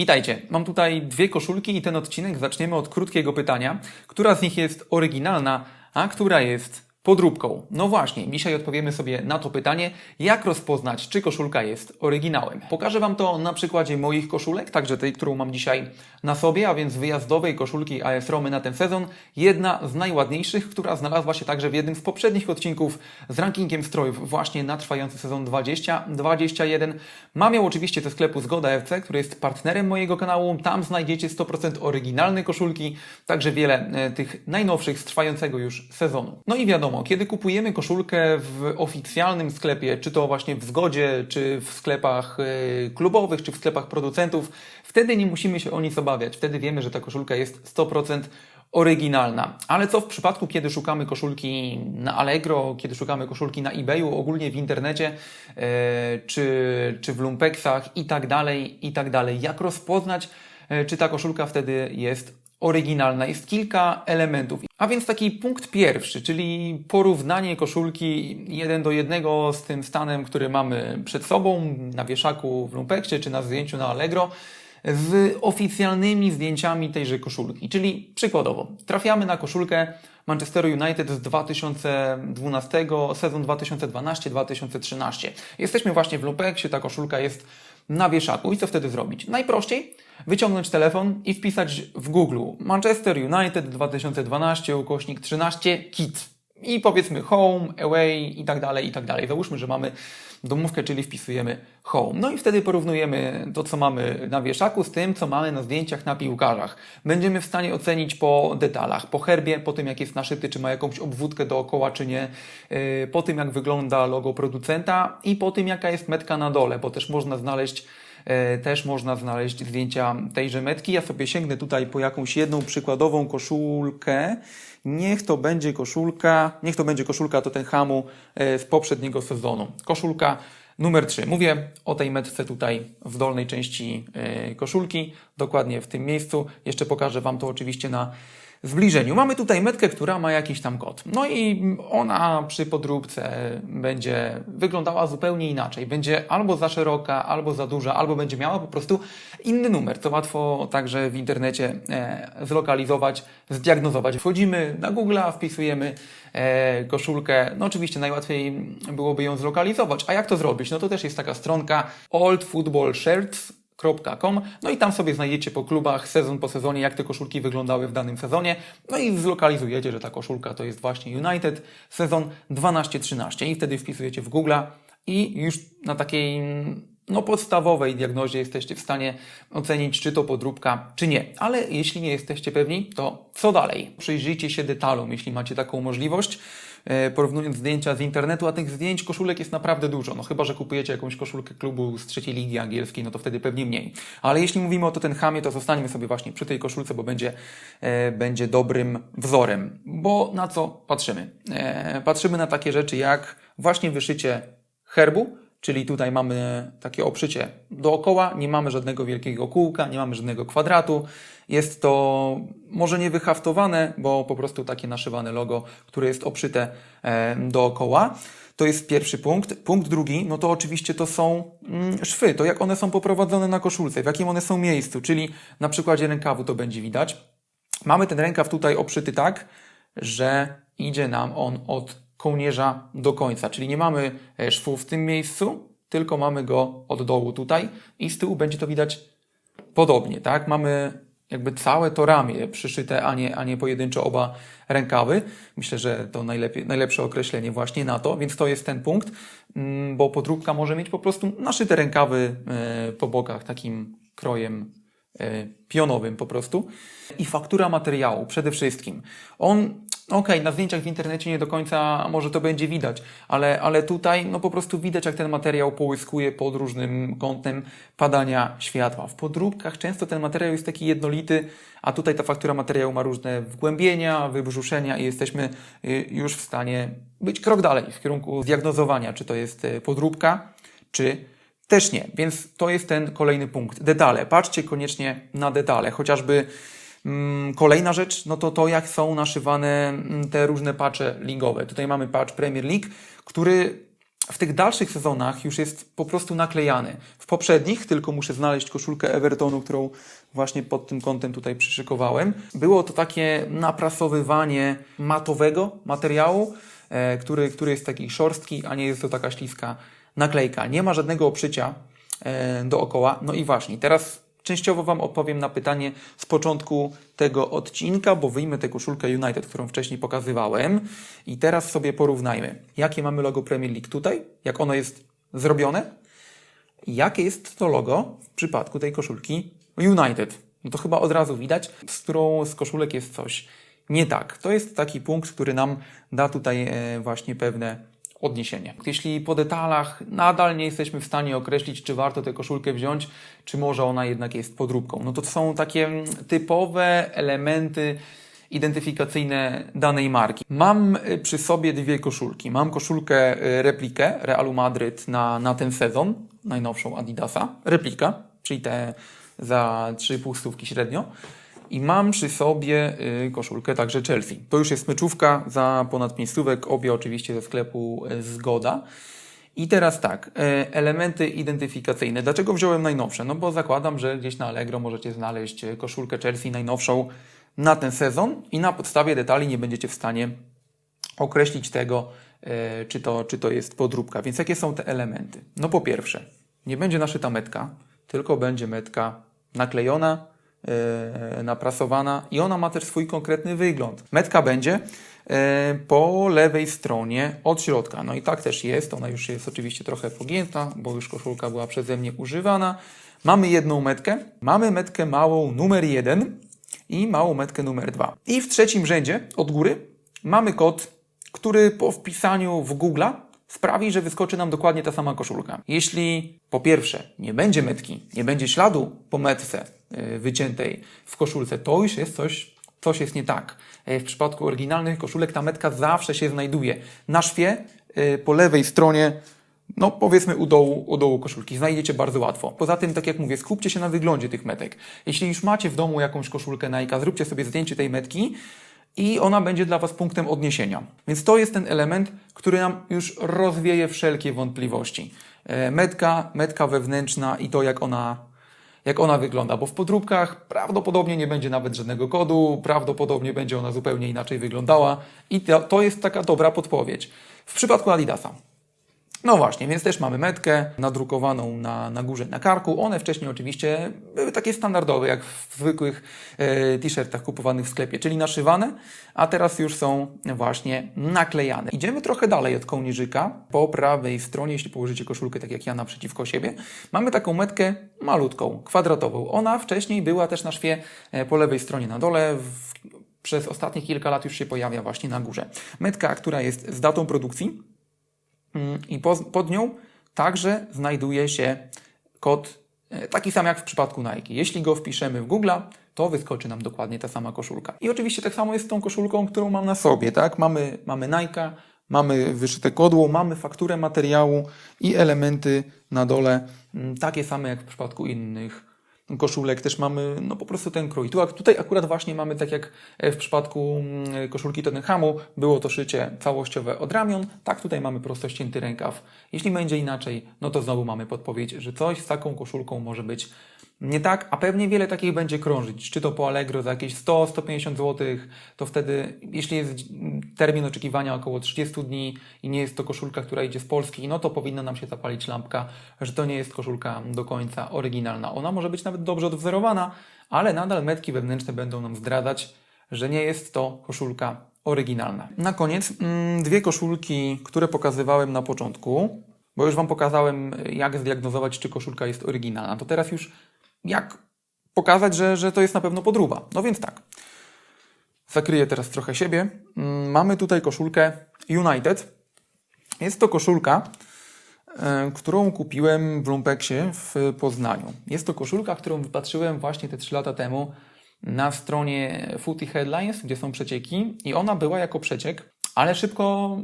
Witajcie. Mam tutaj dwie koszulki i ten odcinek zaczniemy od krótkiego pytania. Która z nich jest oryginalna, a która jest podróbką? No właśnie, dzisiaj odpowiemy sobie na to pytanie, jak rozpoznać, czy koszulka jest oryginałem. Pokażę Wam to na przykładzie moich koszulek, także tej, którą mam dzisiaj na sobie, a więc wyjazdowej koszulki AS Romy na ten sezon. Jedna z najładniejszych, która znalazła się także w jednym z poprzednich odcinków z rankingiem strojów właśnie na trwający sezon 20-21. Mam ją oczywiście ze sklepu Zgoda FC, który jest partnerem mojego kanału. Tam znajdziecie 100% oryginalne koszulki, także wiele e, tych najnowszych z trwającego już sezonu. No i wiadomo, kiedy kupujemy koszulkę w oficjalnym sklepie, czy to właśnie w Zgodzie, czy w sklepach e, klubowych, czy w sklepach producentów, wtedy nie musimy się o nic obawiać. Wtedy wiemy, że ta koszulka jest 100% oryginalna. Ale co w przypadku, kiedy szukamy koszulki na Allegro, kiedy szukamy koszulki na eBayu, ogólnie w internecie, e, czy, czy w lumpeksach i tak dalej, i tak dalej. Jak rozpoznać, e, czy ta koszulka wtedy jest oryginalna? Jest kilka elementów. A więc taki punkt pierwszy, czyli porównanie koszulki jeden do jednego z tym stanem, który mamy przed sobą na wieszaku w lumpeksie, czy na zdjęciu na Allegro z oficjalnymi zdjęciami tejże koszulki. Czyli przykładowo, trafiamy na koszulkę Manchesteru United z 2012, sezon 2012-2013. Jesteśmy właśnie w Lumpeksie, ta koszulka jest na wieszaku. I co wtedy zrobić? Najprościej wyciągnąć telefon i wpisać w Google Manchester United 2012 ukośnik 13 kit. I powiedzmy home, away i tak dalej, i tak dalej. Załóżmy, że mamy domówkę, czyli wpisujemy home. No i wtedy porównujemy to, co mamy na wieszaku z tym, co mamy na zdjęciach na piłkarzach. Będziemy w stanie ocenić po detalach, po herbie, po tym, jak jest naszyty, czy ma jakąś obwódkę dookoła, czy nie, yy, po tym, jak wygląda logo producenta i po tym, jaka jest metka na dole, bo też można znaleźć też można znaleźć zdjęcia tejże metki. Ja sobie sięgnę tutaj po jakąś jedną przykładową koszulkę. Niech to będzie koszulka, niech to będzie koszulka Tottenhamu e, z poprzedniego sezonu. Koszulka numer 3. Mówię o tej metce tutaj w dolnej części e, koszulki, dokładnie w tym miejscu. Jeszcze pokażę Wam to oczywiście na zbliżeniu. Mamy tutaj metkę, która ma jakiś tam kod. No i ona przy podróbce będzie wyglądała zupełnie inaczej. Będzie albo za szeroka, albo za duża, albo będzie miała po prostu inny numer, co łatwo także w internecie e, zlokalizować, zdiagnozować. Wchodzimy na Google'a, wpisujemy e, koszulkę. No oczywiście najłatwiej byłoby ją zlokalizować. A jak to zrobić? No to też jest taka stronka Old Football Shirts Com. No i tam sobie znajdziecie po klubach sezon po sezonie, jak te koszulki wyglądały w danym sezonie. No i zlokalizujecie, że ta koszulka to jest właśnie United sezon 12-13 i wtedy wpisujecie w Google i już na takiej no, podstawowej diagnozie jesteście w stanie ocenić, czy to podróbka, czy nie. Ale jeśli nie jesteście pewni, to co dalej? Przyjrzyjcie się detalom, jeśli macie taką możliwość porównując zdjęcia z internetu, a tych zdjęć koszulek jest naprawdę dużo. No chyba, że kupujecie jakąś koszulkę klubu z trzeciej ligi angielskiej, no to wtedy pewnie mniej. Ale jeśli mówimy o Tottenhamie, to zostańmy sobie właśnie przy tej koszulce, bo będzie, e, będzie dobrym wzorem. Bo na co patrzymy? E, patrzymy na takie rzeczy jak właśnie wyszycie herbu, czyli tutaj mamy takie obszycie dookoła, nie mamy żadnego wielkiego kółka, nie mamy żadnego kwadratu. Jest to może nie wyhaftowane, bo po prostu takie naszywane logo, które jest obszyte e, dookoła. To jest pierwszy punkt. Punkt drugi, no to oczywiście to są mm, szwy, to jak one są poprowadzone na koszulce, w jakim one są miejscu, czyli na przykładzie rękawu to będzie widać. Mamy ten rękaw tutaj obszyty tak, że idzie nam on od kołnierza do końca, czyli nie mamy e, szwu w tym miejscu, tylko mamy go od dołu tutaj i z tyłu będzie to widać podobnie, tak? Mamy jakby całe to ramię przyszyte, a nie, a nie pojedynczo oba rękawy. Myślę, że to najlepiej, najlepsze określenie właśnie na to, więc to jest ten punkt, mm, bo podróbka może mieć po prostu naszyte rękawy e, po bokach takim krojem e, pionowym po prostu. I faktura materiału przede wszystkim. On Okej, okay, na zdjęciach w internecie nie do końca może to będzie widać, ale, ale tutaj no po prostu widać, jak ten materiał połyskuje pod różnym kątem padania światła. W podróbkach często ten materiał jest taki jednolity, a tutaj ta faktura materiału ma różne wgłębienia, wybrzuszenia i jesteśmy y, już w stanie być krok dalej w kierunku zdiagnozowania, czy to jest y, podróbka, czy też nie. Więc to jest ten kolejny punkt. Detale. Patrzcie koniecznie na detale, chociażby kolejna rzecz, no to to, jak są naszywane mm, te różne patche ligowe. Tutaj mamy patch Premier League, który w tych dalszych sezonach już jest po prostu naklejany. W poprzednich, tylko muszę znaleźć koszulkę Evertonu, którą właśnie pod tym kątem tutaj przyszykowałem, było to takie naprasowywanie matowego materiału, e, który, który jest taki szorstki, a nie jest to taka śliska naklejka. Nie ma żadnego oprzycia e, dookoła. No i właśnie, teraz częściowo Wam odpowiem na pytanie z początku tego odcinka, bo wyjmę tę koszulkę United, którą wcześniej pokazywałem i teraz sobie porównajmy, jakie mamy logo Premier League tutaj, jak ono jest zrobione, jakie jest to logo w przypadku tej koszulki United. No to chyba od razu widać, z którą z koszulek jest coś nie tak. To jest taki punkt, który nam da tutaj e, właśnie pewne odniesienie. Jeśli po detalach nadal nie jesteśmy w stanie określić, czy warto tę koszulkę wziąć, czy może ona jednak jest podróbką, no to są takie typowe elementy identyfikacyjne danej marki. Mam y, przy sobie dwie koszulki. Mam koszulkę y, replikę Realu Madryt na, na ten sezon, najnowszą Adidasa, replika, czyli te za 3,5 stówki średnio. I mam przy sobie y, koszulkę także Chelsea. To już jest meczówka za ponad 5 stówek, obie oczywiście ze sklepu y, Zgoda. I teraz tak, y, elementy identyfikacyjne. Dlaczego wziąłem najnowsze? No bo zakładam, że gdzieś na Allegro możecie znaleźć koszulkę Chelsea najnowszą na ten sezon i na podstawie detali nie będziecie w stanie określić tego, czy to, czy to jest podróbka. Więc jakie są te elementy? No po pierwsze, nie będzie naszyta metka, tylko będzie metka naklejona, naprasowana i ona ma też swój konkretny wygląd. Metka będzie e, po lewej stronie od środka. No i tak też jest. Ona już jest oczywiście trochę pogięta, bo już koszulka była przeze mnie używana. Mamy jedną metkę. Mamy metkę małą numer jeden i małą metkę numer dwa. I w trzecim rzędzie od góry mamy kod, który po wpisaniu w Google'a sprawi, że wyskoczy nam dokładnie ta sama koszulka. Jeśli po pierwsze nie będzie metki, nie będzie śladu po metce wyciętej w koszulce, to już jest coś, coś jest nie tak. Y, W przypadku oryginalnych koszulek ta metka zawsze się znajduje na szwie y, po lewej stronie no powiedzmy u dołu, u dołu koszulki. Znajdziecie bardzo łatwo. Poza tym, tak jak mówię, skupcie się na wyglądzie tych metek. Jeśli już macie w domu jakąś koszulkę Nike, zróbcie sobie zdjęcie tej metki i ona będzie dla Was punktem odniesienia. Więc to jest ten element, który nam już rozwieje wszelkie wątpliwości. E, Metka, metka wewnętrzna i to, jak ona, jak ona wygląda, bo w podróbkach prawdopodobnie nie będzie nawet żadnego kodu, prawdopodobnie będzie ona zupełnie inaczej wyglądała i to, to jest taka dobra podpowiedź. W przypadku Adidasa. No właśnie, więc też mamy metkę nadrukowaną na, na górze, na karku. One wcześniej oczywiście były takie standardowe, jak w zwykłych e, t-shirtach kupowanych w sklepie, czyli naszywane, a teraz już są właśnie naklejane. Idziemy trochę dalej od kołnierzyka. Po prawej stronie, jeśli położycie koszulkę tak jak ja naprzeciwko siebie, mamy taką metkę malutką, kwadratową. Ona wcześniej była też na szwie e, po lewej stronie na dole. W, przez ostatnich kilka lat już się pojawia właśnie na górze. Metka, która jest z datą produkcji, i po, pod nią także znajduje się kod e, taki sam jak w przypadku Nike. Jeśli go wpiszemy w Google, to wyskoczy nam dokładnie ta sama koszulka. I oczywiście tak samo jest z tą koszulką, którą mam na sobie, tak? Mamy, mamy Nike, mamy wyszyte kodło, mamy fakturę materiału i elementy na dole mm, takie same jak w przypadku innych koszulek też mamy no po prostu ten krój. Tu, tutaj akurat właśnie mamy tak jak e, w przypadku mm, koszulki Tottenhamu było to szycie całościowe od ramion, tak tutaj mamy prosto ścięty rękaw. Jeśli będzie inaczej, no to znowu mamy podpowiedź, że coś z taką koszulką może być nie tak, a pewnie wiele takich będzie krążyć. Czy to po Allegro za jakieś 100-150 zł, to wtedy, jeśli jest termin oczekiwania około 30 dni i nie jest to koszulka, która idzie z Polski, no to powinna nam się zapalić lampka, że to nie jest koszulka do końca oryginalna. Ona może być nawet dobrze odwzorowana, ale nadal metki wewnętrzne będą nam zdradzać, że nie jest to koszulka oryginalna. Na koniec mm, dwie koszulki, które pokazywałem na początku, bo już Wam pokazałem, jak zdiagnozować, czy koszulka jest oryginalna. To teraz już jak pokazać, że, że to jest na pewno podróba. No więc tak. Zakryję teraz trochę siebie. Mm, Mamy tutaj koszulkę United. Jest to koszulka, e, którą kupiłem w Lumpeksie w Poznaniu. Jest to koszulka, którą wypatrzyłem właśnie te 3 lata temu na stronie Footy Headlines, gdzie są przecieki i ona była jako przeciek, ale szybko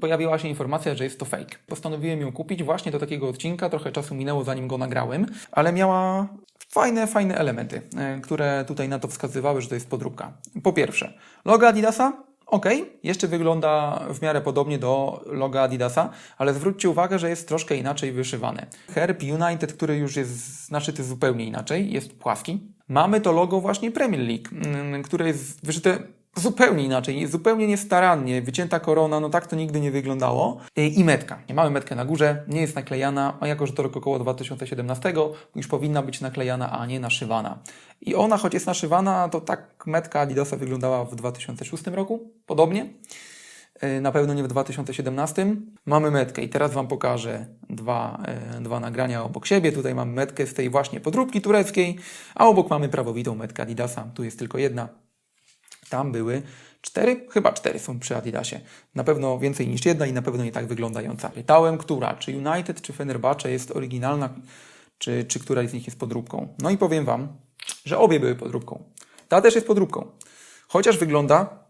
pojawiła się informacja, że jest to fake. Postanowiłem ją kupić właśnie do takiego odcinka, trochę czasu minęło zanim go nagrałem, ale miała fajne, fajne elementy, e, które tutaj na to wskazywały, że to jest podróbka. Po pierwsze, logo Adidasa Ok, jeszcze wygląda w miarę podobnie do loga Adidasa, ale zwróćcie uwagę, że jest troszkę inaczej wyszywane. Herb United, który już jest naszyty zupełnie inaczej, jest płaski. Mamy to logo właśnie Premier League, mm, które jest wyszyte zupełnie inaczej, zupełnie niestarannie, wycięta korona, no tak to nigdy nie wyglądało. Y, I metka. Mamy metkę na górze, nie jest naklejana, a jako, że to rok około 2017, już powinna być naklejana, a nie naszywana. I ona, choć jest naszywana, to tak metka Adidasa wyglądała w 2006 roku, podobnie. Y, Na pewno nie w 2017. Mamy metkę i teraz Wam pokażę dwa, y, dwa nagrania obok siebie. Tutaj mamy metkę z tej właśnie podróbki tureckiej, a obok mamy prawowitą metkę Adidasa. Tu jest tylko jedna. Tam były cztery, chyba cztery są przy Adidasie. Na pewno więcej niż jedna i na pewno nie tak wyglądająca. Pytałem, która, czy United, czy Fenerbahce jest oryginalna, czy, czy któraś z nich jest podróbką. No i powiem Wam, że obie były podróbką. Ta też jest podróbką. Chociaż wygląda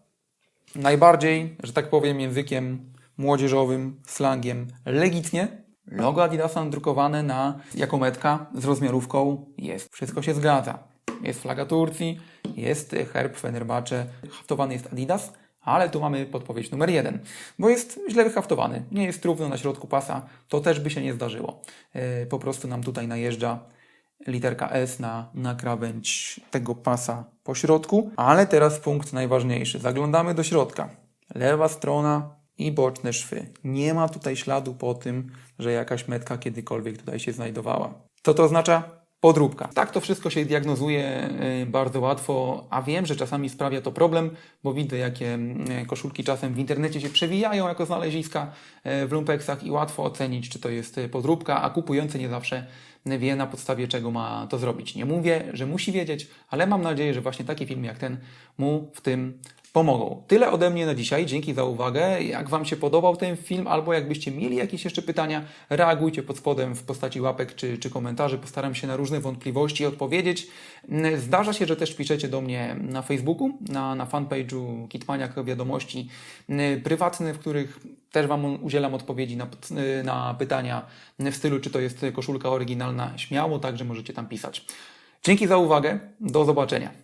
najbardziej, że tak powiem, językiem młodzieżowym, slangiem legitnie. Logo Adidasa drukowane na jako metka z rozmiarówką jest. Wszystko się zgadza. Jest flaga Turcji, jest herb Fenerbahce, haftowany jest Adidas, ale tu mamy podpowiedź numer jeden, bo jest źle wyhaftowany. Nie jest równo na środku pasa, to też by się nie zdarzyło. Yy, Po prostu nam tutaj najeżdża literka S na, na krawędź tego pasa po środku. Ale teraz punkt najważniejszy. Zaglądamy do środka. Lewa strona i boczne szwy. Nie ma tutaj śladu po tym, że jakaś metka kiedykolwiek tutaj się znajdowała. Co to oznacza? Podróbka. Tak to wszystko się diagnozuje y, bardzo łatwo, a wiem, że czasami sprawia to problem, bo widzę, jakie y, koszulki czasem w internecie się przewijają jako znaleziska y, w lumpeksach i łatwo ocenić, czy to jest podróbka, a kupujący nie zawsze wie na podstawie czego ma to zrobić. Nie mówię, że musi wiedzieć, ale mam nadzieję, że właśnie taki film jak ten mu w tym pomogą. Tyle ode mnie na dzisiaj. Dzięki za uwagę. Jak Wam się podobał ten film, albo jakbyście mieli jakieś jeszcze pytania, reagujcie pod spodem w postaci łapek czy, czy komentarzy. Postaram się na różne wątpliwości odpowiedzieć. Mm, Zdarza się, że też piszecie do mnie na Facebooku, na, na fanpage'u Kitmaniak wiadomości mm, prywatne, w których też Wam udzielam odpowiedzi na, na pytania w stylu, czy to jest koszulka oryginalna. Śmiało, także możecie tam pisać. Dzięki za uwagę. Do zobaczenia.